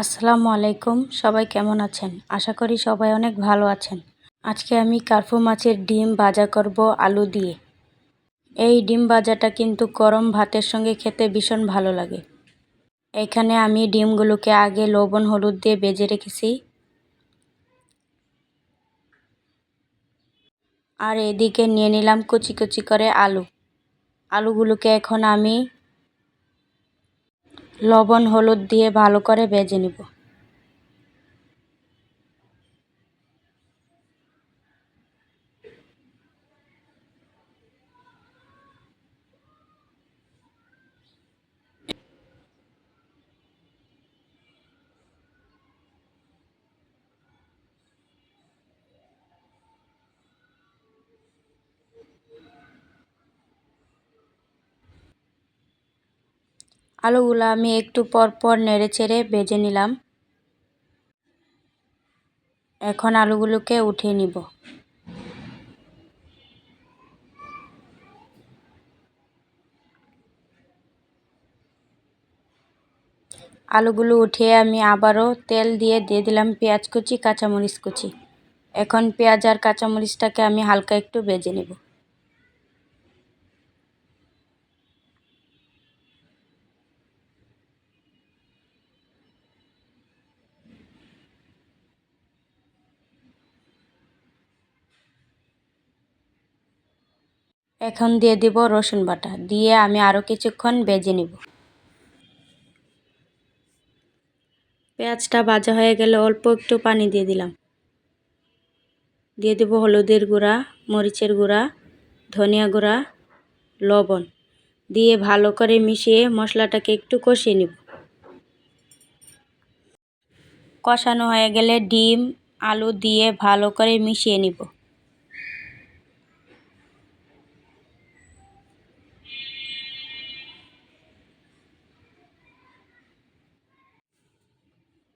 আসসালামু আলাইকুম, সবাই কেমন আছেন? আশা করি সবাই অনেক ভালো আছেন। আজকে আমি কার্ফু মাছের ডিম ভাজা করব আলু দিয়ে। এই ডিম ভাজাটা কিন্তু গরম ভাতের সঙ্গে খেতে ভীষণ ভালো লাগে। এখানে আমি ডিমগুলোকে আগে লবণ, হলুদ দিয়ে বেজে রেখেছি। আর এদিকে নিয়ে নিলাম কুচি কুচি করে আলু। আলুগুলোকে এখন আমি লবণ হলুদ দিয়ে ভালো করে ভেজে নিব। আলুগুলো আমি একটু পর পর নেড়ে চেড়ে ভেজে নিলাম। এখন আলুগুলোকে উঠিয়ে নিব। আলুগুলো উঠিয়ে আমি আবারও তেল দিয়ে দিয়ে দিলাম পেঁয়াজ কুচি, কাঁচামরিচ কুচি। এখন পেঁয়াজ আর কাঁচামরিচটাকে আমি হালকা একটু ভেজে নেব। এখন দিয়ে দিব রসুন বাটা। দিয়ে আমি আরও কিছুক্ষণ বেজে নিব। পেঁয়াজটা ভাজা হয়ে গেলে অল্প একটু পানি দিয়ে দিলাম। দিয়ে দেব হলুদের গুঁড়া, মরিচের গুঁড়া, ধনিয়া গুঁড়া, লবণ। দিয়ে ভালো করে মিশিয়ে মশলাটাকে একটু কষিয়ে নিব। কষানো হয়ে গেলে ডিম, আলু দিয়ে ভালো করে মিশিয়ে নিব।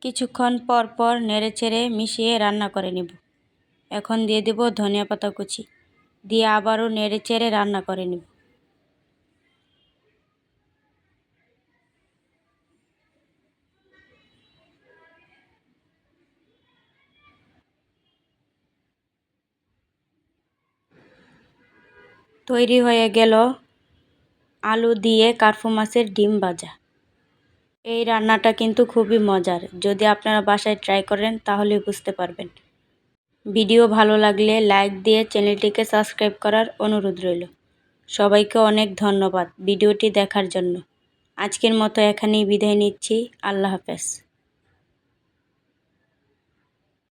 কিছুক্ষণ পর পর নেড়ে চেড়ে মিশিয়ে রান্না করে নেব। এখন দিয়ে দেব ধনিয়া পাতা কুচি। দিয়ে আবারও নেড়ে চেড়ে রান্না করে নেব। তৈরি হয়ে গেল আলু দিয়ে কার্ফু মাছের ডিম ভাজা। এই রান্নাটা কিন্তু খুবই মজার। যদি আপনারা বাসায় ট্রাই করেন, তাহলে বুঝতে পারবেন। ভিডিও ভালো লাগলে লাইক দিয়ে চ্যানেলটিকে সাবস্ক্রাইব করার অনুরোধ রইল। সবাইকে অনেক ধন্যবাদ ভিডিওটি দেখার জন্য। আজকের মতো এখানেই বিদায় নিচ্ছি। আল্লাহ হাফেজ।